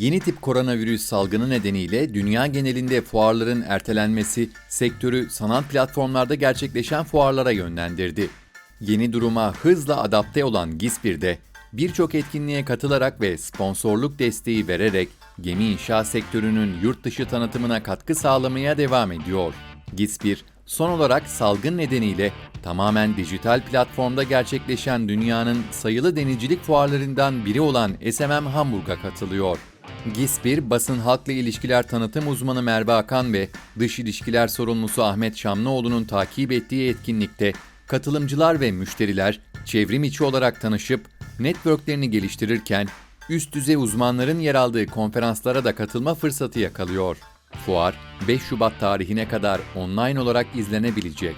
Yeni tip koronavirüs salgını nedeniyle dünya genelinde fuarların ertelenmesi sektörü sanal platformlarda gerçekleşen fuarlara yönlendirdi. Yeni duruma hızla adapte olan GİSPİR'de birçok etkinliğe katılarak ve sponsorluk desteği vererek gemi inşaat sektörünün yurt dışı tanıtımına katkı sağlamaya devam ediyor. GİSPİR, son olarak salgın nedeniyle tamamen dijital platformda gerçekleşen dünyanın sayılı denizcilik fuarlarından biri olan SMM Hamburg'a katılıyor. GİSPİR, basın halkla ilişkiler tanıtım uzmanı Merve Akan ve dış ilişkiler sorumlusu Ahmet Şamlıoğlu'nun takip ettiği etkinlikte katılımcılar ve müşteriler çevrim içi olarak tanışıp networklerini geliştirirken üst düzey uzmanların yer aldığı konferanslara da katılma fırsatı yakalıyor. Fuar 5 Şubat tarihine kadar online olarak izlenebilecek.